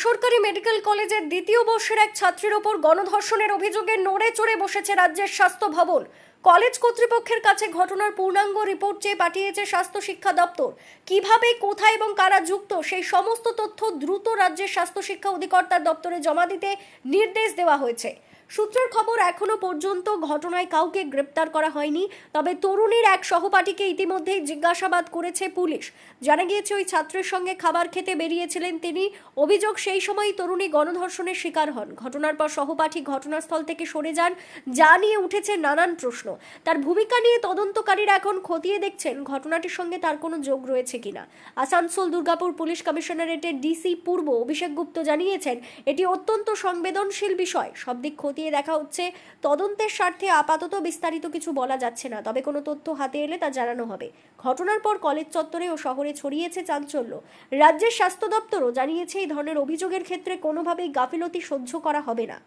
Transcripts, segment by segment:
বেসরকারি মেডিকেল কলেজের দ্বিতীয় বর্ষের এক ছাত্রীর ওপর গণধর্ষণের অভিযোগে নড়ে চড়ে বসেছে রাজ্যের স্বাস্থ্য ভবন। কলেজ কর্তৃপক্ষের কাছে ঘটনার পূর্ণাঙ্গ রিপোর্ট চেয়ে পাঠিয়েছে স্বাস্থ্য শিক্ষা দপ্তর। কীভাবে, কোথায় এবং কারা যুক্ত, সেই সমস্ত তথ্য দ্রুত রাজ্যের স্বাস্থ্য শিক্ষা অধিকর্তার দপ্তরে জমা দিতে নির্দেশ দেওয়া হয়েছে। সূত্রের খবর, এখনও পর্যন্ত ঘটনায় কাউকে গ্রেপ্তার করা হয়নি। তবে তরুণীর এক সহপাঠীকে ইতিমধ্যেই জিজ্ঞাসাবাদ করেছে পুলিশ। জানা গিয়েছে, ওই ছাত্রের সঙ্গে খাবার খেতে বেরিয়েছিলেন তিনি। অভিযোগ, সেই সময় তরুণী গণধর্ষণের শিকার হন। ঘটনার পর সহপাঠী ঘটনাস্থল থেকে সরে যান, যা নিয়ে উঠেছে নানান প্রশ্ন। তার ভূমিকা নিয়ে তদন্তকারীরা এখন খতিয়ে দেখছেন ঘটনাটির সঙ্গে তার কোনো যোগ রয়েছে কিনা। আসানসোল দুর্গাপুর পুলিশ কমিশনারেটের ডিসি পূর্ব অভিষেক গুপ্ত জানিয়েছেন, এটি অত্যন্ত সংবেদনশীল বিষয়। সব দিক খতিয়ে দেখা হচ্ছে। তদন্তের স্বার্থে আপাতত বিস্তারিত কিছু বলা যাচ্ছে না, তবে কোনো তথ্য হাতে এলে তা জানানো হবে। ঘটনার পর কলেজ চত্বরে ও শহরে ছড়িয়েছে চাঞ্চল্য। রাজ্যের স্বাস্থ্য দপ্তরও জানিয়েছে, এই ধরনের অভিযোগের ক্ষেত্রে কোনোভাবেই গাফিলতি সহ্য করা হবে না।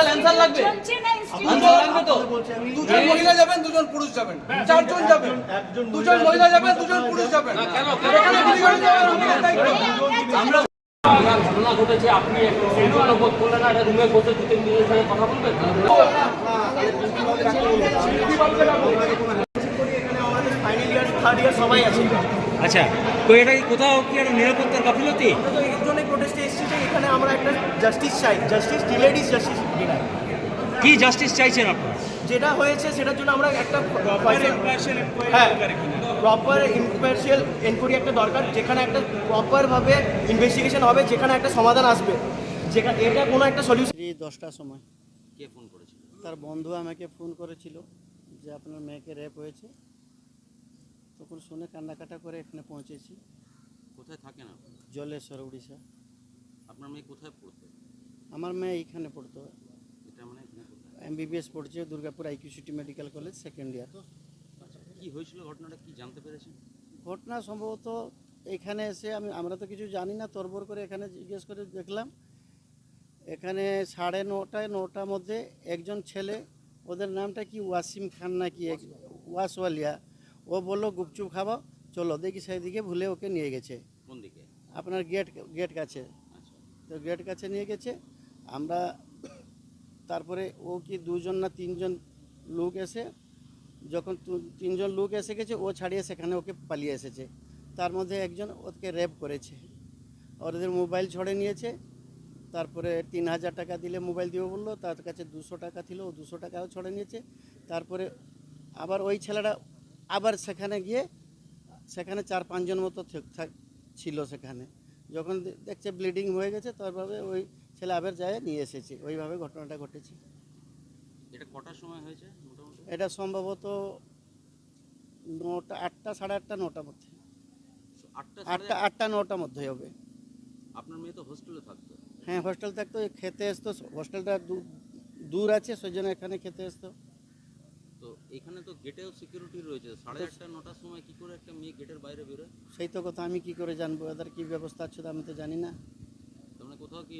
অ্যান্সার লাগবে দুজন মহিলা যাবেন দুজন পুরুষ যাবেন চারজন যাবেন দুজন মহিলা যাবেন দুজন পুরুষ যাবেন। আমরা ঘটনা ঘটেছে আপনি বোধ করলেন রুমে বসে দু তিন দিনের সঙ্গে কথা বলবেন আচ্ছা তো এটা কি কোথাও কি একটা নিরাপত্তার গাফিলতি এর জন্যই প্রোটেস্টে এসেছি এখানে আমরা একটা জাস্টিস চাই জাস্টিস ডিলেড ইজ জাস্টিস কি জাস্টিস চাইছেন আপনারা যেটা হয়েছে সেটার জন্য আমরা একটা হ্যাঁ প্রপার ইম্পার্শিয়াল এনকোয়ারি একটা দরকার যেখানে একটা প্রপারভাবে ইনভেস্টিগেশন হবে যেখানে একটা সমাধান আসবে। যেখানে এটা কোনো একটা সলিউশন দশটার সময় কে ফোন করেছিল? তার বন্ধু আমাকে ফোন করেছিল যে আপনার মেয়েকে র্যাপ হয়েছে। তখন শুনে কান্নাকাটা করে এখানে পৌঁছেছি। কোথায় থাকেন আপনি? জলেশ্বর উড়িষ্যা। আপনার মেয়ে কোথায় পড়তো? আমার মেয়ে এইখানে পড়তো। এমবিবিএস পড়ছে Durgapur IQ city medical college second year কি হয়েছিল ঘটনাটা কি জানতে পেরেছেন? ঘটনা সম্ভবত এখানে এসে আমি আমরা তো কিছু জানি না তরবর করে এখানে জিজ্ঞেস করে দেখলাম। এখানে সাড়ে নটায় নটার মধ্যে একজন ছেলে ওদের নামটা কি ওয়াসিম খান না কি ওয়াসওয়ালিয়া ও বলল গুপচুপ খাব চলো দেখি সেদিকে ভুলে ওকে নিয়ে গেছে। কোন দিকে? আপনার গেট গেট কাছে। আচ্ছা। তো গেট কাছে নিয়ে গেছে আমরা তারপরে ও কি দুজন না তিনজন লোক এসে, যখন তিনজন লোক এসে গেছে, ও ছাড়িয়ে সেখানে ওকে পালিয়ে এসেছে। তার মধ্যে একজন ওকে রেপ করেছে। আর ওদের মোবাইল ছড়ে নিয়েছে। তারপরে তিন হাজার টাকা দিলে মোবাইল দিবে বলল, তার কাছে দুশো টাকা ছিল, ও দুশো টাকাও ছড়ে নিয়েছে। তারপরে আবার ওই ছেলেটা আবার সেখানে গিয়ে, সেখানে চার পাঁচজন মতো ছিল সেখানে। যখন দেখছে ব্লিডিং হয়ে গেছে, তারপরে ওই ছেলে আবার যায় নিয়ে এসেছে। ওইভাবে ঘটনাটা ঘটেছে। এটা কটার সময় হয়েছে মোটামুটি? এটা সম্ভবত নটা আটটা সাড়ে আটটা নটার মধ্যে। আটটা আটটা আটটা নটার মধ্যে হবে। আপনার মেয়ে তো হোস্টেলে থাকতো? হ্যাঁ হোস্টেল থাকতো খেতে আসতো হোস্টেলটা দূর আছে সেই জন্য এখানে খেতে আসতো তো এখানে তো গেটেও সিকিউরিটি রয়েছে। সাড়ে আটটা নটার সময় কি করে একটা মেয়ে গেটের বাইরে বেরোয়? সেই তো কথা আমি কি করে জানব? এদের কি ব্যবস্থা আছে তো আমি তো জানি না। তার মানে কোথাও কি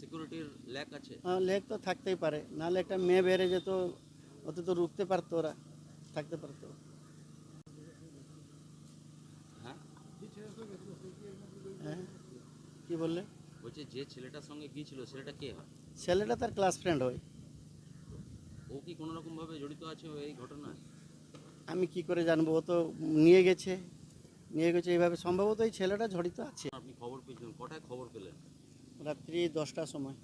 সিকিউরিটির ল্যাক আছে? হ্যাঁ, লেক তো থাকতেই পারে। নাহলে একটা মেয়ে বেড়ে যেত ওতে তো রুখতে পারতো ওরা থাকতে পারতো। হ্যাঁ? হ্যাঁ কি বললে? বলছে যে ছেলেটার সঙ্গে গিয়েছিল ছেলেটা কে হয়? ছেলেটা তার ক্লাস ফ্রেন্ড হয়। ও কি কোনো রকম ভাবে জড়িত আছে এই ঘটনায়? আমি কি করে জানব? ও তো নিয়ে গেছে নিয়ে গেছে এইভাবে সম্ভবত এই ছেলেটা জড়িত আছে। আপনি খবর পেয়েছেন কটায় খবর পেলেন? রাত্রি দশটার সময়।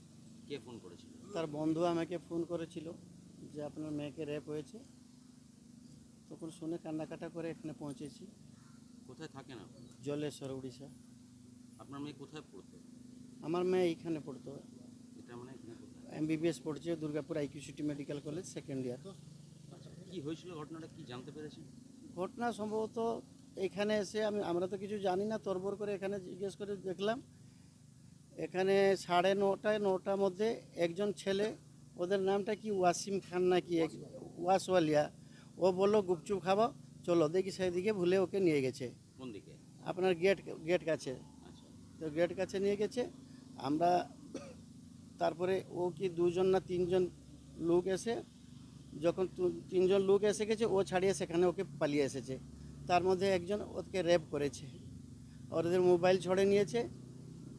কে ফোন করেছিল? তার বন্ধু আমাকে ফোন করেছিল যে আপনার মেয়েকে র্যাপ হয়েছে। তখন শুনে কান্নাকাটা করে এখানে পৌঁছেছি। কোথায় থাকেন আপনি? জলেশ্বর উড়িষ্যা। আপনার মেয়ে কোথায় পড়তো? আমার মেয়ে এইখানে পড়তো। এটা মানে এখানে কোথায়? এমবিবিএস পড়ছে Durgapur IQ city medical college second year কি হয়েছিল ঘটনাটা? কি জানতে পেরেছেন? ঘটনা সম্ভবত এখানে এসে আমি আমরা তো কিছু জানি না তরবর করে এখানে জিজ্ঞেস করে দেখলাম। এখানে সাড়ে নটায় নটার মধ্যে একজন ছেলে ওদের নামটা কি? ওয়াসিম খান না কি ওয়াসওয়ালিয়া। ও বলল গুপচুপ খাব চলো। দেখি সেদিকে ভুলে ওকে নিয়ে গেছে। কোন দিকে? আপনার গেট গেট কাছে। আচ্ছা। তো গেট কাছে নিয়ে গেছে। আমরা তারপরে ও কি দুজন না তিনজন লোক এসে যখন তিনজন লোক এসে গেছে ও ছাড়িয়ে সেখানে ওকে পালিয়ে এসেছে। তার মধ্যে একজন ওকে রেপ করেছে। ওদের মোবাইল ছড়ে নিয়েছে।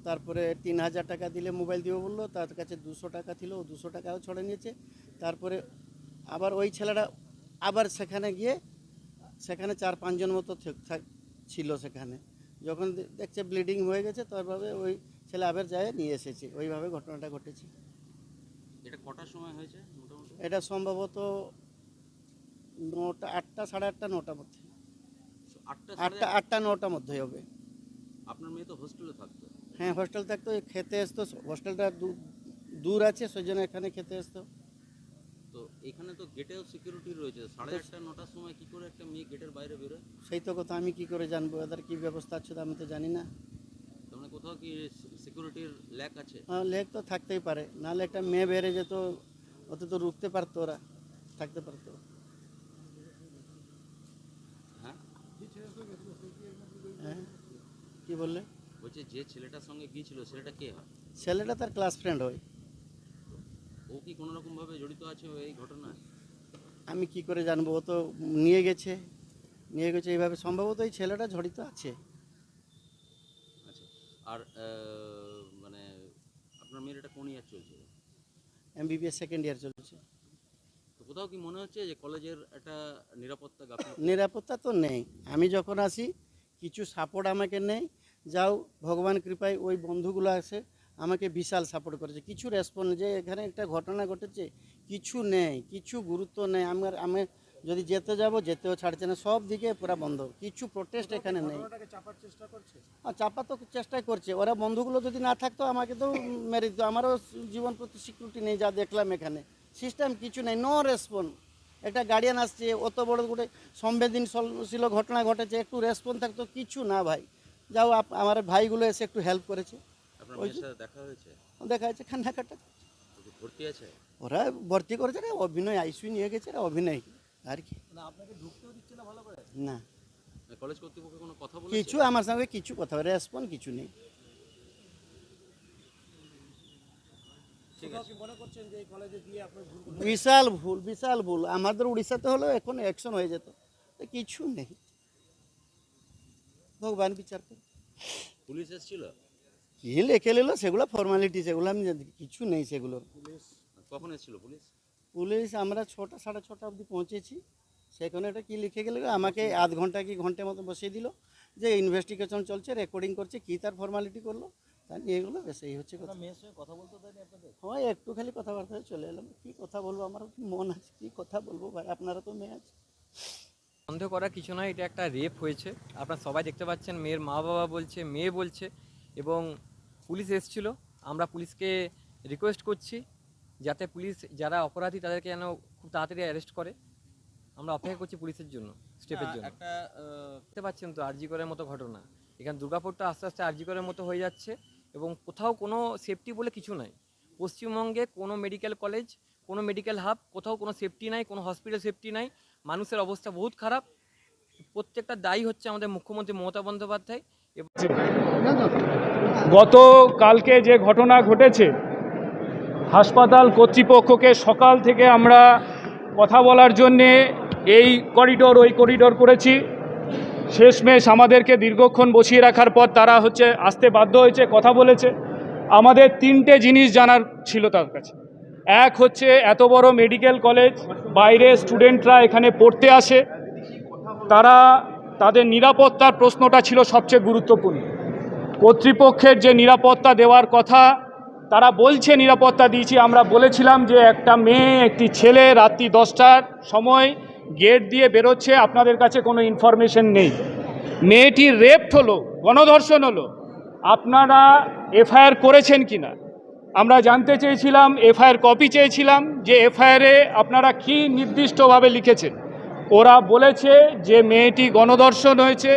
তারপরে তিন হাজার টাকা দিলে মোবাইল দিবে বলল তার কাছে দুশো টাকা ছিল ও দুশো টাকাও ছড়ে নিয়েছে। তারপরে আবার ওই ছেলেটা আবার সেখানে গিয়ে সেখানে চার পাঁচজন মতো ছিল সেখানে। যখন দেখছে ব্লিডিং হয়ে গেছে তারভাবে ওই ছেলে আবার যায় নিয়ে এসেছে। ওইভাবে ঘটনাটা ঘটেছে। এটা কটার সময় হয়েছে মোটামুটি? এটা সম্ভবত নটা আটটা সাড়ে আটটা নটার মধ্যে। আটটা আটটা আটটা নটার মধ্যে হবে। আপনার মেয়ে তো হোস্টেলে থাকতো। হ্যাঁ হোস্টেল থাকতো খেতে আসতো হোস্টেলটা দূর আছে সেই জন্য এখানে খেতে আসতো তো এখানে তো গেটেও সিকিউরিটি রয়েছে সাড়ে আটটা নটার সময় কি করে একটা মেয়ে গেটের বাইরে বেরোয়? সেই তো কথা আমি কি করে জানব এদের কি ব্যবস্থা আছে আমি তো জানি না। তার মানে কোথাও কি সিকিউরিটির ল্যাক আছে? হ্যাঁ, লেক তো থাকতেই পারে নাহলে একটা মেয়ে বেড়ে যেত ওতে তো রুখতে পারতো ওরা থাকতে পারতো। হ্যাঁ? হ্যাঁ? কি বললে? বলছে যে ছেলেটার সঙ্গে গিয়েছিল ছেলেটা কে হয়? ছেলেটা তার ক্লাস ফ্রেন্ড হয়। ও কি কোনো রকম ভাবে জড়িত আছে এই ঘটনায়? আমি কি করে জানব? ও তো নিয়ে গেছে। নিয়ে গেছে এইভাবে। সম্ভবত এই ছেলেটা জড়িত আছে। আচ্ছা। আর আহ, মানে আপনার মেয়ের এটা কোন ইয়ার চলছে এমবিবিএস সেকেন্ড ইয়ার চলছে। তো কোথাও কি মনে হচ্ছে যে কলেজের একটা নিরাপত্তা গাফিলতি নিরাপত্তা তো নেই। আমি যখন আসি কিছু সাপোর্ট আমাকে নেই। যাও ভগবান কৃপায় ওই বন্ধুগুলো আছে আমাকে বিশাল সাপোর্ট করেছে। কিছু রেসপন্স যে এখানে একটা ঘটনা ঘটেছে কিছু নেই কিছু গুরুত্ব নেই। আমার আমি যদি যেতে যাব যেতেও ছাড়ছে না সব দিকে পুরা বন্ধ। কিছু প্রোটেস্ট এখানে নেই। চাপা তো চেষ্টাই করছে। ওরা বন্ধুগুলো যদি না থাকতো আমাকে তো মেরে দিত। আমারও জীবন প্রতি সিকিউরিটি নেই যা দেখলাম এখানে। সিস্টেম কিছু নেই নো রেসপন্স একটা গার্ডিয়ান আসছে অত বড় গোটে সংবেদনশীল ঘটনা ঘটেছে একটু রেসপন্স থাকতো কিছু না ভাই। যাও আপ- আমার ভাইগুলো এসে একটু হেল্প করেছে। ওই সাথে দেখা হয়েছে? দেখা যাচ্ছে কান্নাকাটা ভর্তি আছে? ওরা ভর্তি করেছে রে অভিনয় আইসিউ নিয়ে গেছে রে অভিনয়। আর কি? না কলেজ কর্তৃপক্ষ কোনো কথা বলেছে? কিছু আমার সঙ্গে কিছু কথা রেসপন্স কিছু নেই। ঠিক আছে বিশাল ভুল বিশাল ভুল। আমাদের উড়িষ্যাতে হলেও এখন অ্যাকশন হয়ে যেত। কিছু নেই। ভগবান বিচার করে। পুলিশ এসেছিল? কি লেখে নিল সেগুলো ফর্মালিটি সেগুলো আমি কিছু নেই সেগুলো কখন এসেছিল পুলিশ? পুলিশ আমরা ছটা সাড়ে ছটা অবধি পৌঁছেছি। সেখানে এটা কী লিখে গেল? আমাকে আধ ঘণ্টা কি ঘণ্টার মতো বসিয়ে দিল যে ইনভেস্টিগেশন চলছে রেকর্ডিং করছে কী তার ফর্মালিটি করল তা নিয়ে গেলো বেশ এই হচ্ছে কথা। কথা বলতে হয় একটু খালি কথাবার্তা চলে এলাম। কী কথা বলব? আমার কি মন আছে কী কথা বলব ভাই? আপনারা তো মেয়ে আছে। সন্দেহ করা কিছু নয় এটা একটা রেপ হয়েছে। আপনারা সবাই দেখতে পাচ্ছেন মেয়ের মা বাবা বলছে মেয়ে বলছে এবং পুলিশ এসেছিল। আমরা পুলিশকে রিকোয়েস্ট করছি যাতে পুলিশ যারা অপরাধী তাদেরকে যেন খুব তাড়াতাড়ি অ্যারেস্ট করে। আমরা অপেক্ষা করছি পুলিশের জন্য স্টেপের জন্য। একটা দেখতে পাচ্ছেন তো আরজি করের মতো ঘটনা। এখানে দুর্গাপুরটা আস্তে আস্তে আরজি করের মতো হয়ে যাচ্ছে এবং কোথাও কোনো সেফটি বলে কিছু নাই। পশ্চিমবঙ্গে কোনো মেডিকেল কলেজ কোনো মেডিকেল হাব কোথাও কোনো সেফটি নাই কোনো হসপিটাল সেফটি নাই। মানুষের অবস্থা বহুত খারাপ। প্রত্যেকটা দায়ী হচ্ছে আমাদের মুখ্যমন্ত্রী মমতা বন্দ্যোপাধ্যায়। গত কালকে যে ঘটনা ঘটেছে, হাসপাতাল কর্তৃপক্ষকে সকাল থেকে আমরা কথা বলার জন্যে এই করিডোর ওই করিডোর করেছি। শেষমেশ আমাদেরকে দীর্ঘক্ষণ বসিয়ে রাখার পর তারা হচ্ছে আসতে বাধ্য হয়েছে, কথা বলেছে। আমাদের তিনটে জিনিস জানার ছিল তার কাছে। এক হচ্ছে এত বড় মেডিকেল কলেজ বাইরে স্টুডেন্টরা এখানে পড়তে আসে। তারা তাদের নিরাপত্তার প্রশ্নটা ছিল সবচেয়ে গুরুত্বপূর্ণ। কর্তৃপক্ষের যে নিরাপত্তা দেওয়ার কথা, তারা বলছে নিরাপত্তা দিয়েছি, আমরা বলেছিলাম যে একটা মেয়ে, একটি ছেলে রাত্রি দশটার সময় গেট দিয়ে বেরোচ্ছে, আপনাদের কাছে কোনো ইনফরমেশন নেই। মেয়েটির রেপ্ট হলো, গণধর্ষণ হলো। আপনারা এফআইআর করেছেন কি না আমরা জানতে চেয়েছিলাম, এফআইআর কপি চেয়েছিলাম যে এফআইআরে আপনারা কি নির্দিষ্টভাবে লিখেছেন। ওরা বলেছে যে মেয়েটি গণধর্ষণ হয়েছে,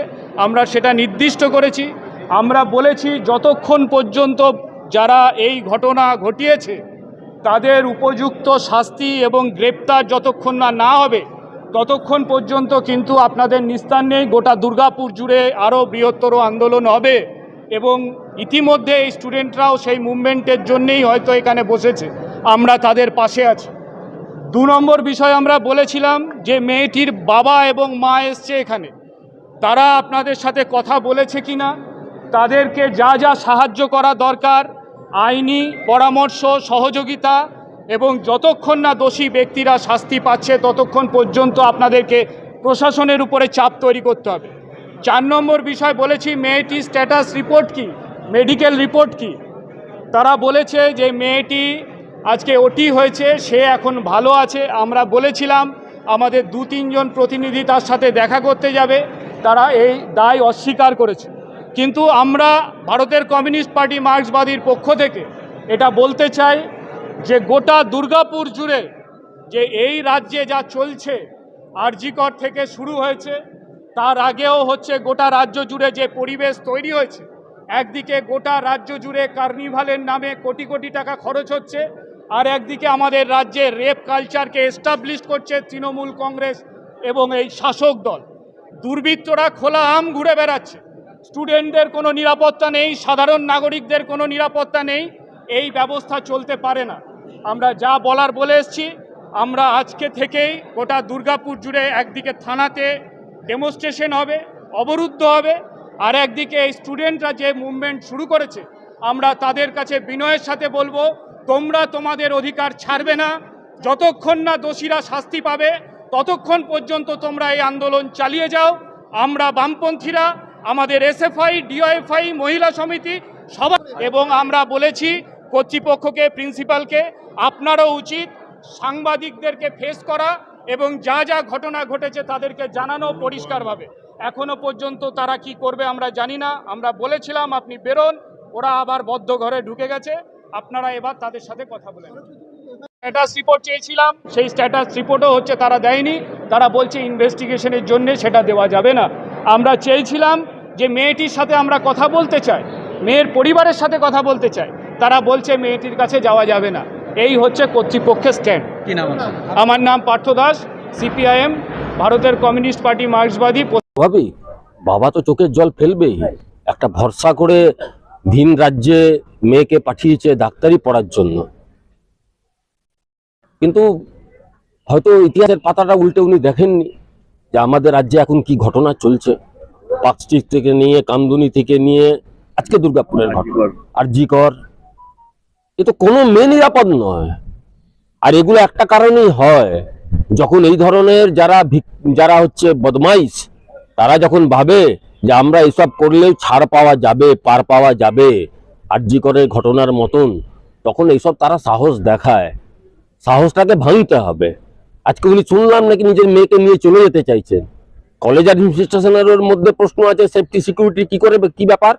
আমরা সেটা নির্দিষ্ট করেছি। আমরা বলেছি যতক্ষণ পর্যন্ত যারা এই ঘটনা ঘটিয়েছে, তাদের উপযুক্ত শাস্তি এবং গ্রেপ্তার যতক্ষণ না না হবে, ততক্ষণ পর্যন্ত কিন্তু আপনাদের নিস্তার নেই। গোটা দুর্গাপুর জুড়ে আরও বৃহত্তর আন্দোলন হবে। এবং ইতিমধ্যে এই স্টুডেন্টরাও সেই মুভমেন্টের জন্যেই হয়তো এখানে বসেছে। আমরা তাদের পাশে আছি। দু নম্বর বিষয় আমরা বলেছিলাম যে মেয়েটির বাবা এবং মা এসছে এখানে। তারা আপনাদের সাথে কথা বলেছে কি না তাদেরকে যা যা সাহায্য করা দরকার, আইনি পরামর্শ, সহযোগিতা এবং যতক্ষণ না দোষী ব্যক্তিরা শাস্তি পাচ্ছে ততক্ষণ পর্যন্ত আপনাদেরকে প্রশাসনের উপরে চাপ তৈরি করতে হবে। চার নম্বর বিষয় বলেছি মেয়েটির স্ট্যাটাস রিপোর্ট কি? মেডিকেল রিপোর্ট কি? তারা বলেছে যে মেয়েটি আজকে ওটি হয়েছে, সে এখন ভালো আছে। আমরা বলেছিলাম, আমাদের দু তিনজন প্রতিনিধি তার সাথে দেখা করতে যাবে। তারা এই দায় অস্বীকার করেছে। কিন্তু আমরা ভারতের কমিউনিস্ট পার্টি মার্ক্সবাদীর পক্ষ থেকে এটা বলতে চাই যে গোটা দুর্গাপুর জুড়ে যে এই রাজ্যে যা চলছে, আরজিকর থেকে শুরু হয়েছে তার আগেও হচ্ছে গোটা রাজ্য জুড়ে যে পরিবেশ তৈরি হয়েছে, একদিকে গোটা রাজ্য জুড়ে কার্নিভালের নামে কোটি কোটি টাকা খরচ হচ্ছে, আর একদিকে আমাদের রাজ্যে রেপ কালচারকে এস্টাবলিশ করছে তৃণমূল কংগ্রেস এবং এই শাসক দল। দুর্বৃত্তরা খোলা আম ঘুরে বেড়াচ্ছে। স্টুডেন্টদের কোনো নিরাপত্তা নেই, সাধারণ নাগরিকদের কোনো নিরাপত্তা নেই, এই ব্যবস্থা চলতে পারে না। আমরা যা বলার বলে এসছি, আমরা আজকে থেকেই গোটা দুর্গাপুর জুড়ে একদিকে থানাতে ডেমনস্ট্রেশন হবে, অবরুদ্ধ হবে, আর একদিকে এই স্টুডেন্টরা যে মুভমেন্ট শুরু করেছে, আমরা তাদের কাছে বিনয়ের সাথে বলব, তোমরা তোমাদের অধিকার ছাড়বে না, যতক্ষণ না দোষীরা শাস্তি পাবে, ততক্ষণ পর্যন্ত তোমরা এই আন্দোলন চালিয়ে যাও। আমরা বামপন্থীরা, আমাদের এসএফআই ডিওএফআই মহিলা সমিতি সবাই এবং আমরা বলেছি কর্তৃপক্ষকে প্রিন্সিপালকে আপনারও উচিত সাংবাদিকদেরকে ফেস করা এবং যা যা ঘটনা ঘটেছে তাদেরকে জানানো পরিষ্কারভাবে। এখনও পর্যন্ত তারা কি করবে আমরা জানি না। আমরা বলেছিলাম আপনি বেরোন, ওরা আবার বদ্ধ ঘরে ঢুকে গেছে। আপনারা এবার তাদের সাথে কথা বলেন স্ট্যাটাস রিপোর্ট চেয়েছিলাম, সেই স্ট্যাটাস রিপোর্টও হচ্ছে তারা দেয়নি। তারা বলছে ইনভেস্টিগেশনের জন্য সেটা দেওয়া যাবে না। আমরা চেয়েছিলাম যে মেয়েটির সাথে আমরা কথা বলতে চাই, মেয়ের পরিবারের সাথে কথা বলতে চাই। তারা বলছে মেয়েটির কাছে যাওয়া যাবে না। এই হচ্ছে কর্তৃপক্ষের স্ট্যান্ড। কি নাম আমার নাম পার্থ দাস সিপিআইএম ভারতের কমিউনিস্ট পার্টি মার্ক্সবাদী ভাবি বাবা তো চোখের জল ফেলবেই। একটা ভরসা করে ভিন রাজ্যে মেয়েকে পাঠিয়েছে ডাক্তারি পড়ার জন্য। কিন্তু হয়তো ইতিহাসের পাতাটা উল্টে উনি দেখেননি যে আমাদের রাজ্যে এখন কি ঘটনা চলছে। পার্কস্ট্রিট থেকে নিয়ে কামদুনি থেকে নিয়ে আজকে দুর্গাপুরের ঘটনা। আর জি কর এ তো কোনো মেয়ে নিরাপদ নয়। আর এগুলো একটা কারণেই হয়, যখন এই ধরনের যারা যারা হচ্ছে বদমাইশ, তারা যখন ভাবে যে আমরা এসব করলেও ছাড় পাওয়া যাবে, পার পাওয়া যাবে আরজি করে ঘটনার মতন, তখন এইসব তারা সাহস দেখায়। সাহসটাকে ভাঙতে হবে। আজকে উনি শুনলাম নাকি নিজের মেয়েকে নিয়ে চলে যেতে চাইছেন। কলেজ অ্যাডমিনিস্ট্রেশনের মধ্যে প্রশ্ন আছে সেফটি সিকিউরিটি কি করে, কি ব্যাপার?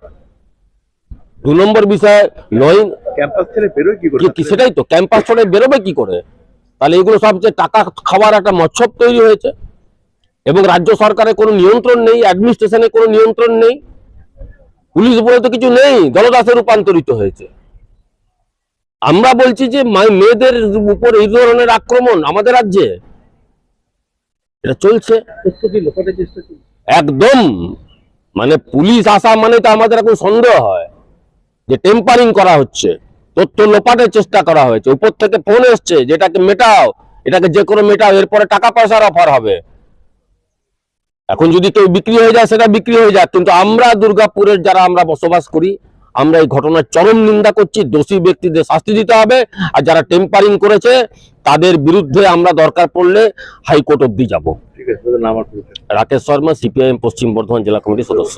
দু নম্বর বিষয় লইন ক্যাম্পাস ছেড়ে বেরোয় কি করে? কি- কি- সেটাই তো ক্যাম্পাস ছোড়ে বেরোবে কি করে? তাহলে এগুলো সব যে টাকা খাওয়ার একটা মচ্ছব তৈরি হয়েছে। এবং রাজ্য সরকারের কোনো নিয়ন্ত্রণ নেই অ্যাডমিনিস্ট্রেশনে কোনো নিয়ন্ত্রণ নেই। পুলিশ বলে তো কিছু নেই দলদাসে রূপান্তরিত হয়েছে। আমরা বলছি যে মেয়েদের উপর এই ধরনের আক্রমণ আমাদের রাজ্যে। এটা চলছে। একদম। মানে পুলিশ আসা মানে তো আমাদের এখন সন্দেহ হয়। যে টেম্পারিং করা হচ্ছে তথ্য লোপাটের চেষ্টা করা হয়েছে উপর থেকে ফোন এসছে যেটাকে মেটাও এটাকে যে কোনো মেটাও এরপরে টাকা পয়সার অফার হবে। এখন যদি কেউ বিক্রি হয়ে যায় সেটা বিক্রি হয়ে যায় কিন্তু আমরা দুর্গাপুরের যারা আমরা বসবাস করি আমরা এই ঘটনার চরম নিন্দা করছি দোষী ব্যক্তিদের শাস্তি দিতে হবে আর যারা টেম্পারিং করেছে তাদের বিরুদ্ধে আমরা দরকার পড়লে হাইকোর্ট অব্দি যাব। রাকেশ শর্মা সিপিআইএম পশ্চিম বর্ধমান জেলা কমিটির সদস্য।